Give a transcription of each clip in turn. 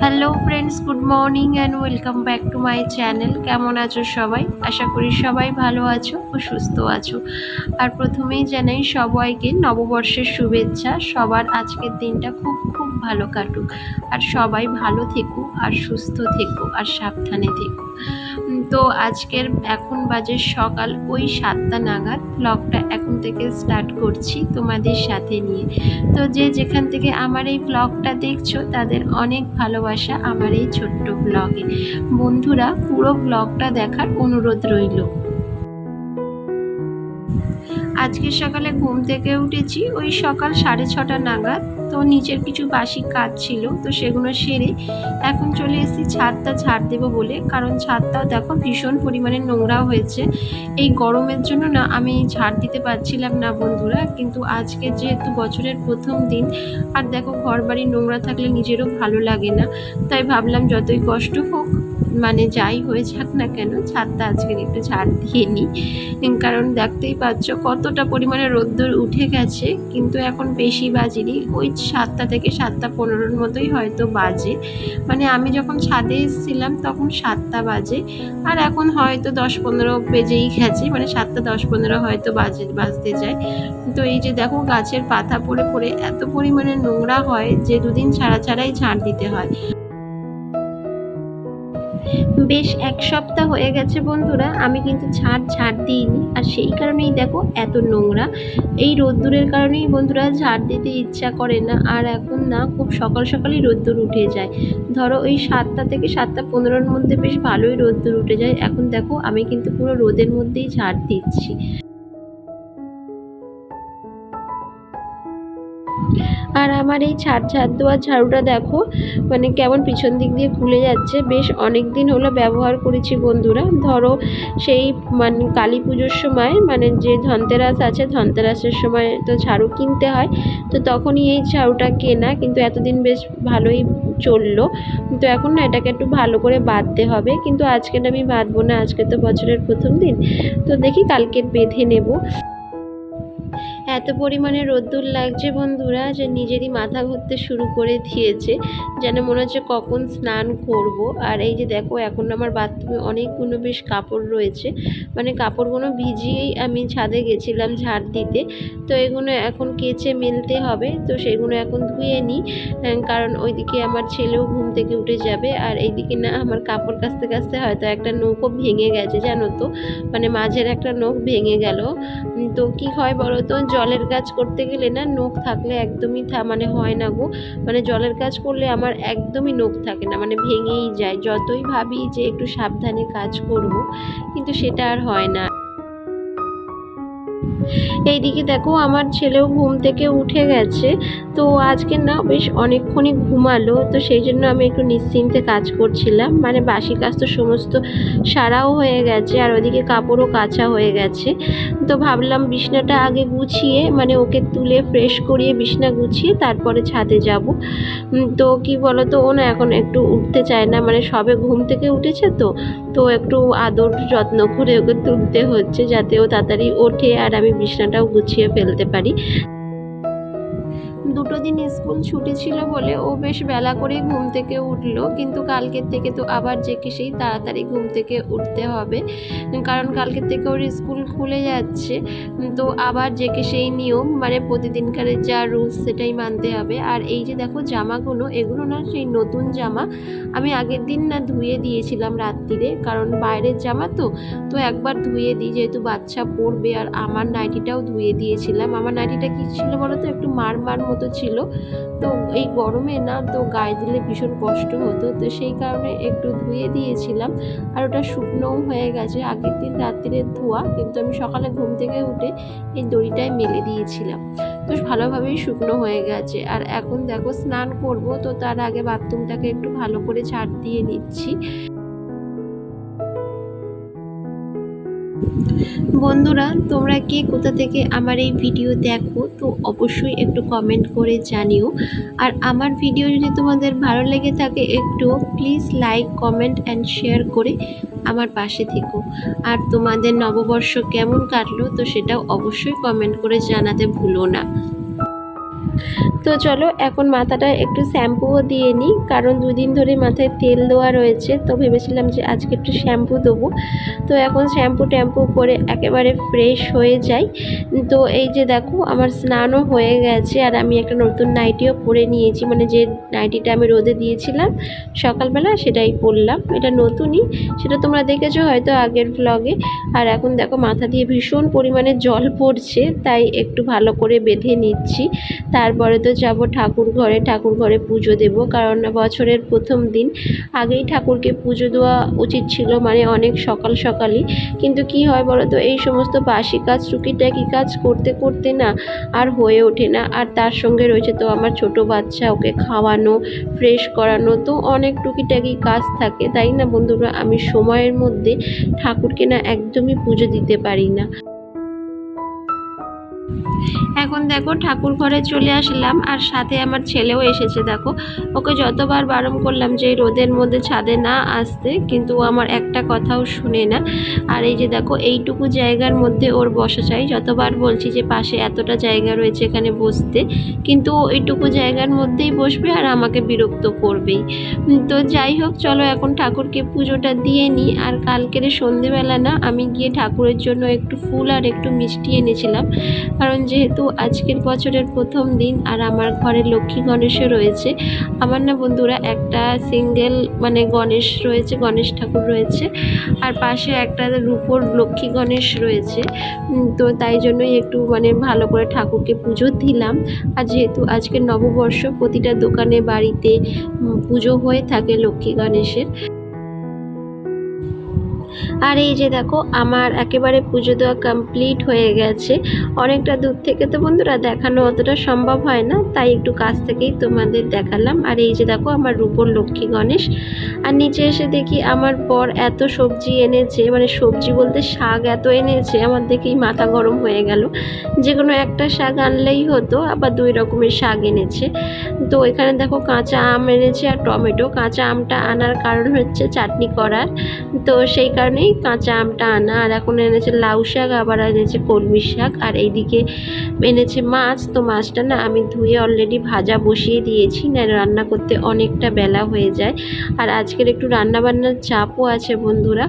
Hello friends good morning and welcome back to my channel কেমন আছো সবাই? আশা করি সবাই ভালো আছো ও সুস্থ আছো। আর প্রথমেই জানাই সবাইকে নববর্ষের শুভেচ্ছা। সবার আজকের দিনটা খুব খুব ভালো কাটুক। আর সবাই ভালো থেকো আর সুস্থ থেকো আর সাবধানে থেকো। তো আজকের এখন বাজে সকাল ওই সাতটা নাগাদ। ব্লগটা এখন থেকে স্টার্ট করছি তোমাদের সাথে নিয়ে। তো যে যেখান থেকে আমার এই ব্লগটা দেখছ, তাদের অনেক ভালোবাসা আমার এই ছোট্ট ব্লগে বন্ধুরা, পুরো ব্লগটা দেখার অনুরোধ রইল। আজকে সকালে ঘুম থেকে উঠেছি, ওই সকাল সাড়ে ছটা নাগাদ। তো নিচের কিছু বাসি কাজ ছিল, তো সেগুলো সেরে এখন চলে এসেছি, ছাদটা ছাড় দেবো বলে। কারণ ছাদটাও দেখো ভীষণ পরিমাণে নোংরা হয়েছে। এই গরমের জন্য না আমি ঝাড় দিতে পারছিলাম না বন্ধুরা, কিন্তু আজকে যেহেতু বছরের প্রথম দিন, আর দেখো ঘর বাড়ি নোংরা থাকলে নিজেরও ভালো লাগে না। তাই ভাবলাম যতই কষ্ট হোক মানে যাই হয়ে যাক না কেন, ছাদটা আজকের একটু ঝাড় দিয়ে নিই কারণ দেখতেই পাচ্ছ কতটা পরিমাণে রোদ্দুর উঠে গেছে, কিন্তু এখন বেশি বাজেনি। ওই সাতটা থেকে সাতটা পনেরোর মতোই হয়তো বাজে। মানে আমি যখন ছাদে এসেছিলাম তখন সাতটা বাজে। আর এখন হয়তো দশ পনেরো বেজেই গেছে মানে সাতটা দশ পনেরো হয়তো বাজে, বাজতে যায়। তো এই যে দেখো গাছের পাতা পড়ে পড়ে এত পরিমাণে নোংরা হয় যে দুদিন ছাড়া ছাড়াই ছাড় দিতে হয়। বেশ এক সপ্তাহ হয়ে গেছে বন্ধুরা, আমি কিন্তু ছাড় ঝাড় দিইনি। আর সেই কারণেই দেখো এত নোংরা। এই রোদ্দুরের কারণেই বন্ধুরা ঝাড় দিতে ইচ্ছা করে না। আর এখন না, খুব সকাল সকালই রোদ্দুর উঠে যায়। ধরো ওই সাতটা থেকে সাতটা পনেরোর মধ্যে বেশ ভালোই রোদ্দুর উঠে যায়। এখন দেখো আমি কিন্তু পুরো রোদের মধ্যেই ঝাড় দিচ্ছি। আর আমার এই ছাদ ছাদ দেওয়ার ঝাড়ুটা দেখো মানে কেমন পিছন দিক দিয়ে খুলে যাচ্ছে। বেশ অনেক দিন হলো ব্যবহার করেছি বন্ধুরা। ধরো সেই মানে কালী পুজোর সময় মানে যে ধনতেরাস আছে, ধনতেরাসের সময় তো ঝাড়ু কিনতে হয়। তো তখনই এই ঝাড়ুটা কেনা, কিন্তু এতদিন বেশ ভালোই চলল। কিন্তু এখন না এটাকে একটু ভালো করে বাঁধতে হবে। কিন্তু আজকে আমি বাঁধবো না, আজকে তো বছরের প্রথম দিন। তো দেখি কালকে বেঁধে নেব। এত পরিমাণে রোদ্দুর লাগছে বন্ধুরা যে নিজেরই মাথা ঘুরতে শুরু করে দিয়েছে। যেন মনে হচ্ছে কখন স্নান করব। আর এই যে দেখো, এখন আমার বাথরুমে অনেকগুলো বেশ কাপড় রয়েছে। মানে কাপড়গুলো ভিজিয়েই আমি ছাদে গেছিলাম ঝাড় দিতে। তো এগুলো এখন কেচে মেলতে হবে। তো সেগুলো এখন ধুয়ে নিই। কারণ ওইদিকে আমার ছেলেও ঘুম থেকে উঠে যাবে। আর এইদিকে না, আমার কাপড় কাচতে কাচতে হয়তো একটা নৌকো ভেঙে গেছে, জানো তো? মানে মাঝের একটা নখ ভেঙে গেল। তো কি হয় বলো তো? জলের কাজ করতে গেলে না নখ থাকলে একদমই মানে হয় না গো। মানে জলের কাজ করলে আমার একদমই নখ থাকে না মানে ভেঙেই যায়। যতই ভাবি যে একটু সাবধানে কাজ করব, কিন্তু সেটা আর হয় না। এইদিকে দেখো, আমার ছেলেও ঘুম থেকে উঠে গেছে। তো আজকে না বেশ অনেকক্ষণই ঘুমালো, তো সেই জন্য আমি একটু নিশ্চিন্তে কাজ করছিলাম। মানে বাসি কাজ তো সমস্ত সারাও হয়ে গেছে, আর ওদিকে কাপড়ও কাচা হয়ে গেছে। তো ভাবলাম বিছনাটা আগে গুছিয়ে মানে ওকে তুলে ফ্রেশ করিয়ে বিছনা গুছিয়ে তারপরে ছাদে যাব। তো কি বলো তো ও না এখন একটু উঠতে চায় না মানে সবে ঘুম থেকে উঠেছে তো তো একটু আদর যত্ন করে ওকে তুলতে হচ্ছে, যাতে ও তাড়াতাড়ি ওঠে। আর আমি বিছনাটাও গুছিয়ে ফেলতে পারি। দুটো দিন স্কুল ছুটি ছিল বলে ও বেশ বেলা করেই ঘুম থেকে উঠল। কিন্তু কালকের থেকে তো আবার যে জেকে সেই তাড়াতাড়ি ঘুম থেকে উঠতে হবে। কারণ কালকের থেকে ওর স্কুল খুলে যাচ্ছে। তো আবার যে জেকে সেই নিয়ম মানে প্রতিদিনকার যা রুলস সেটাই মানতে হবে। আর এই যে দেখো জামাগুলো, এগুলো না সেই নতুন জামা আমি আগের দিন না ধুয়ে দিয়েছিলাম রাত্রিরে। কারণ বাইরের জামা তো তো একবার ধুয়ে দিই। যেহেতু বাচ্চা পরবে আর আমার নাইটিটাও ধুয়ে দিয়েছিলাম। আমার নাইটিটা কি ছিল বলো তো? একটু মার মার মতো ছিল। তো এই গরমে না তো গায়ে দিলে ভীষণ কষ্ট হতো। তো সেই কারণে একটু ধুয়ে দিয়েছিলাম। আর ওটা শুকনোও হয়ে গেছে। আগের দিন রাত্রিরে ধোয়া, কিন্তু আমি সকালে ঘুম থেকে উঠে এই দড়িটায় মেলে দিয়েছিলাম। তো ভালোভাবেই শুকনো হয়ে গেছে। আর এখন দেখো স্নান করব, তো তার আগে বাথরুমটাকে একটু ভালো করে ছাড় দিয়ে নিচ্ছি। বন্ধুরা, তোমরা কে কোথা থেকে আমার এই ভিডিও দেখো, তো অবশ্যই একটু কমেন্ট করে জানিও। আর আমার ভিডিও যদি তোমাদের ভালো লেগে থাকে, একটু please like comment and share করে আমার পাশে থেকো। আর তোমাদের নববর্ষ কেমন কাটলো, তো সেটাও অবশ্যই কমেন্ট করে জানাতে ভুলো না। তো চলো, এখন মাথাটা একটু শ্যাম্পুও দিয়ে নিই, কারণ দুদিন ধরে মাথায় তেল দেওয়া রয়েছে, তো ভেবেছিলাম যে আজকে একটু শ্যাম্পু দেবো। তো এখন শ্যাম্পু ট্যাম্পু করে একেবারে ফ্রেশ হয়ে যাই। তো এই যে দেখো, আমার স্নানও হয়ে গেছে, আর আমি একটা নতুন নাইটিও পরে নিয়েছি মানে যে নাইটিটা আমি রোদে দিয়েছিলাম সকালবেলা, সেটাই পরলাম। এটা নতুনই, সেটা তোমরা দেখেছ হয়তো আগের ব্লগে আর এখন দেখো, মাথা দিয়ে ভীষণ পরিমাণে জল পড়ছে, তাই একটু ভালো করে বেঁধে নিচ্ছি। তারপরে তো যাব ঠাকুর ঘরে ঠাকুর ঘরে পুজো দেব। কারণ বছরের প্রথম দিন আগেই ঠাকুরকে পুজো দেওয়া উচিত ছিল মানে অনেক সকাল সকালই। কিন্তু কি হয় বলো তো এই সমস্ত বাসি কাজ টুকিটাকি কাজ করতে করতে না আর হয়ে ওঠে না। আর তার সঙ্গে রয়েছে তো আমার ছোট বাচ্চা, ওকে খাওয়ানো ফ্রেশ করানো, তো অনেক টুকিটাকি কাজ থাকে। তাই না বন্ধুরা? আমি সময়ের মধ্যে ঠাকুরকে না একদমই পুজো দিতে পারি না। এখন দেখো ঠাকুর ঘরে চলে আসলাম আর সাথে আমার ছেলেও এসেছে, দেখো। ওকে যতবার বারণ করলাম যে রোদের মধ্যে ছাদে না আসতে, কিন্তু ও আমার একটা কথাও শুনে না। আর এই যে দেখো, এইটুকু জায়গার মধ্যে ওর বসা চাই। যতবার বলছি যে পাশে এতটা জায়গা রয়েছে এখানে বসতে, কিন্তু ও এইটুকু জায়গার মধ্যেই বসবে আর আমাকে বিরক্ত করবেই। তো যাই হোক, চলো এখন ঠাকুরকে পুজোটা দিয়ে নিই। আর কালকের সন্ধেবেলা না, আমি গিয়ে ঠাকুরের জন্য একটু ফুল আর একটু মিষ্টি এনেছিলাম। কারণ যেহেতু আজকের বছরের প্রথম দিন আর আমার ঘরে লক্ষ্মী গণেশও রয়েছে, আমার না বন্ধুরা একটা সিঙ্গেল মানে গণেশ রয়েছে, গণেশ ঠাকুর রয়েছে আর পাশে একটা রূপোর লক্ষ্মী গণেশ রয়েছে। তো তাই জন্যই একটু মানে ভালো করে ঠাকুরকে পুজো দিলাম। আর যেহেতু আজকে নববর্ষ, প্রতিটা দোকানে, বাড়িতে পুজো হয়ে থাকে লক্ষ্মী গণেশের। আর এই যে দেখো, আমার একেবারে পুজো দেওয়া কমপ্লিট হয়ে গেছে। অনেকটা দূর থেকে তো বন্ধুরা দেখানো অতটা সম্ভব হয় না, তাই একটু কাছ থেকেই তোমাদের দেখালাম। আর এই যে দেখো, আমার রূপোর লক্ষ্মী গণেশ। আর নিচে এসে দেখি আমার পর এত সবজি এনেছে মানে সবজি বলতে শাক এত এনেছে, আমার দেখেই মাথা গরম হয়ে গেল। যে কোনো একটা শাক আনলেই হতো, আবার দুই রকমের শাক এনেছে। তো এখানে দেখো কাঁচা আম এনেছে আর টমেটো। কাঁচা আমটা আনার কারণ হচ্ছে চাটনি করার। তো সেই কারণেই কাঁচা আমটা আনা। আর এখন এনেছে লাউ শাক, আবার এনেছে কলমি শাক। আর এইদিকে এনেছে মাছ। তো মাছটা না আমি ধুয়ে অলরেডি ভাজা বসিয়ে দিয়েছি। না, রান্না করতে অনেকটা বেলা হয়ে যায়। আর আজকের একটু রান্না বান্নার চাপও আছে বন্ধুরা।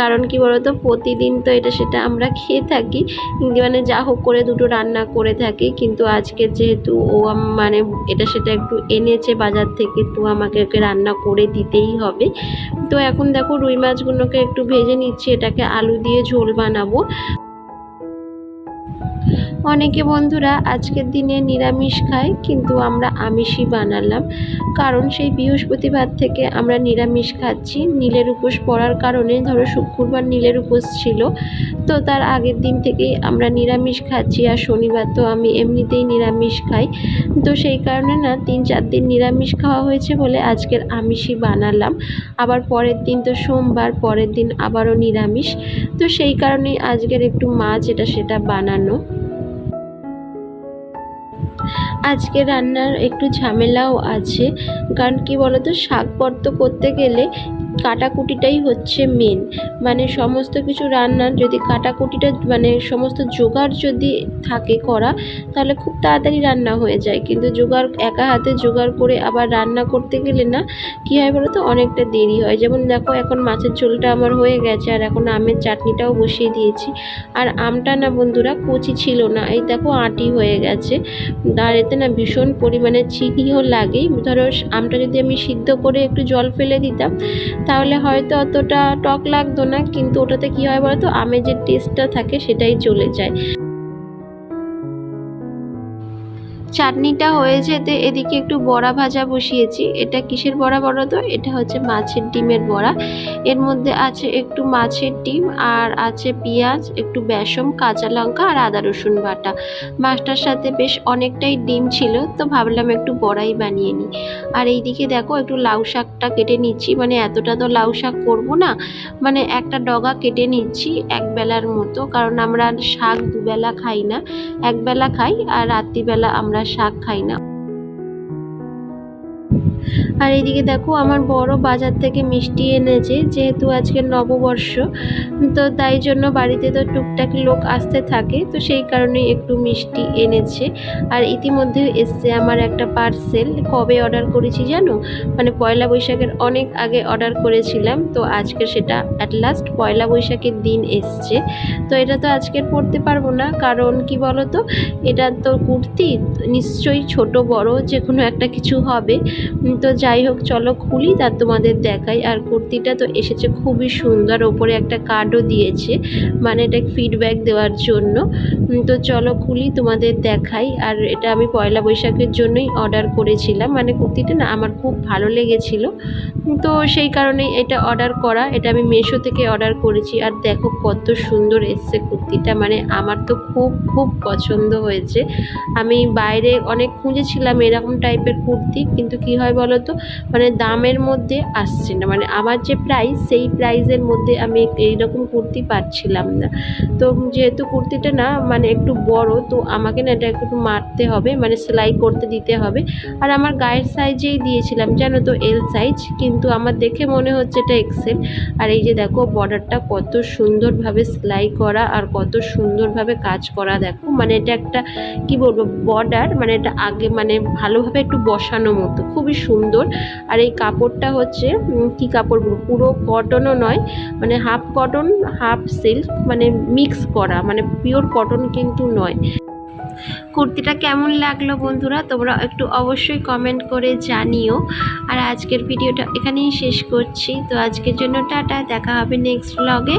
কারণ কি বলতো? প্রতিদিন তো এটা সেটা আমরা খেয়ে থাকি। মানে যা হোক করে দুটো রান্না করে থাকি। কিন্তু আজকে যেহেতু ও মানে এটা সেটা একটু এনেছে বাজার থেকে, তো আমাকে ওকে রান্না করে দিতেই হবে। তো এখন দেখো রুই মাছগুলোকে একটু ভেজে নিচ্ছি এটাকে আলু দিয়ে ঝোল বানাবো। অনেকে বন্ধুরা আজকের দিনে নিরামিষ খায়, কিন্তু আমরা আমিষই বানালাম। কারণ সেই বৃহস্পতিবার থেকে আমরা নিরামিষ খাচ্ছি। নীলের উপোস পড়ার কারণে ধরো শুক্রবার নীলের উপোস ছিল, তো তার আগের দিন থেকেই আমরা নিরামিষ খাচ্ছি আর শনিবার তো আমি এমনিতেই নিরামিষ খাই। তো সেই কারণে না, তিন চার দিন নিরামিষ খাওয়া হয়েছে বলে আজকের আমিষই বানালাম। আবার পরের দিন তো সোমবার, পরের দিন আবারও নিরামিষ। তো সেই কারণেই আজকের একটু মাছ এটা সেটা বানানো। আজকে রান্নার একটু ঝামেলাও আছে। কারণ কি বলতো? শাক পর্ত করতে গেলে কাটাকুটিটাই হচ্ছে মেন মানে সমস্ত কিছু রান্নার যদি কাটাকুটিটা মানে সমস্ত জোগাড় যদি থাকে করা, তাহলে খুব তাড়াতাড়ি রান্না হয়ে যায়। কিন্তু জোগাড়, একা হাতে জোগাড় করে আবার রান্না করতে গেলে না, কী হয় বলো তো? অনেকটা দেরি হয়। যেমন দেখো, এখন মাছের ঝোলটা আমার হয়ে গেছে, আর এখন আমের চাটনিটাও বসিয়ে দিয়েছি। আর আমটা না বন্ধুরা কচি ছিল না, এই দেখো আটি হয়ে গেছে। আর এতে না ভীষণ পরিমাণে চিনিও লাগে। ধরো, আমটা যদি আমি সিদ্ধ করে একটু জল ফেলে দিতাম তাহলে হয়তো অতটা টক লাগতো না, কিন্তু ওটাতে কি হয় বলতো? আমের যে টেস্টটা থাকে সেটাই চলে যায়। চাটনিটা হয়ে যেতে এদিকে একটু বড়া ভাজা বসিয়েছি। এটা কিসের বড়া বলো তো? এটা হচ্ছে মাছের ডিমের বড়া। এর মধ্যে আছে একটু মাছের ডিম আর আছে পেঁয়াজ, একটু বেসম কাঁচা লঙ্কা আর আদা রসুন বাটা। মাছটার সাথে বেশ অনেকটাই ডিম ছিল, তো ভাবলাম একটু বড়াই বানিয়ে নিই। আর এইদিকে দেখো একটু লাউ শাকটা কেটে নিচ্ছি। মানে এতটা তো লাউ শাক করব না মানে একটা ডগা কেটে নিচ্ছি এক বেলার মতো। কারণ আমরা শাক দুবেলা খাই না, একবেলা খাই আর রাত্রিবেলা আমরা শাক খাই না। আর এইদিকে দেখো, আমার বড় বাজার থেকে মিষ্টি এনেছে, যেহেতু আজকে নববর্ষ, তো তাই জন্য বাড়িতে তো টুকটাক লোক আসতে থাকে, তো সেই কারণে একটু মিষ্টি এনেছে। আর ইতিমধ্যে এসছে আমার একটা পার্সেল কবে অর্ডার করেছি জানো? মানে পয়লা বৈশাখের অনেক আগে অর্ডার করেছিলাম, তো আজকে সেটা অ্যাট লাস্ট পয়লা বৈশাখের দিন এসছে। তো এটা তো আজকের পরতে পারব না, কারণ কি বলো তো এটা তো কুর্তি, নিশ্চয়ই ছোট বড় যে কোনো একটা কিছু হবে। তো যাই হোক, চলো খুলি তার তোমাদের দেখাই। আর কুর্তিটা তো এসেছে খুবই সুন্দর, ওপরে একটা কার্ডও দিয়েছে মানে এটা ফিডব্যাক দেওয়ার জন্য। তো চলো খুলি, তোমাদের দেখাই। আর এটা আমি পয়লা বৈশাখের জন্যই অর্ডার করেছিলাম মানে কুর্তিটা না আমার খুব ভালো লেগেছিল। তো সেই কারণেই এটা অর্ডার করা, এটা আমি মেশো থেকে অর্ডার করেছি। আর দেখো কত সুন্দর এসছে কুর্তিটা মানে আমার তো খুব খুব পছন্দ হয়েছে। আমি বাইরে অনেক খুঁজেছিলাম এরকম টাইপের কুর্তি, কিন্তু কি হয় বলো তো মানে দামের মধ্যে আসছে না। মানে আমার যে প্রাইস সেই প্রাইসের মধ্যে আমি এইরকম কুর্তি পাচ্ছিলাম না। তো যেহেতু কুর্তিটা না মানে একটু বড়, তো আমাকে না এটা একটু মারতে হবে মানে সেলাই করতে দিতে হবে। আর আমার গায়ের সাইজেই দিয়েছিলাম, জানো তো এল সাইজ কিন্তু আমার দেখে মনে হচ্ছে এটা এক্সেল আর এই যে দেখো বর্ডারটা কত সুন্দরভাবে সেলাই করা আর কত সুন্দরভাবে কাজ করা, দেখো। মানে এটা একটা, কি বলব বর্ডার মানে এটা আগে মানে ভালোভাবে একটু বসানো মতো। খুবই সুন্দর। আর এই কাপড়টা হচ্ছে কি কাপড় পুরো কটনও নয় মানে হাফ কটন হাফ সিল্ক মানে মিক্স করা মানে পিওর কটন কিন্তু নয়। কুর্তিটা কেমন লাগল বন্ধুরা? তোমরা একটু অবশ্যই কমেন্ট করে জানিও। আর আজকের ভিডিওটা এখানেই শেষ করছি। তো আজকের জন্য টাটা, দেখা হবে নেক্সট ব্লগে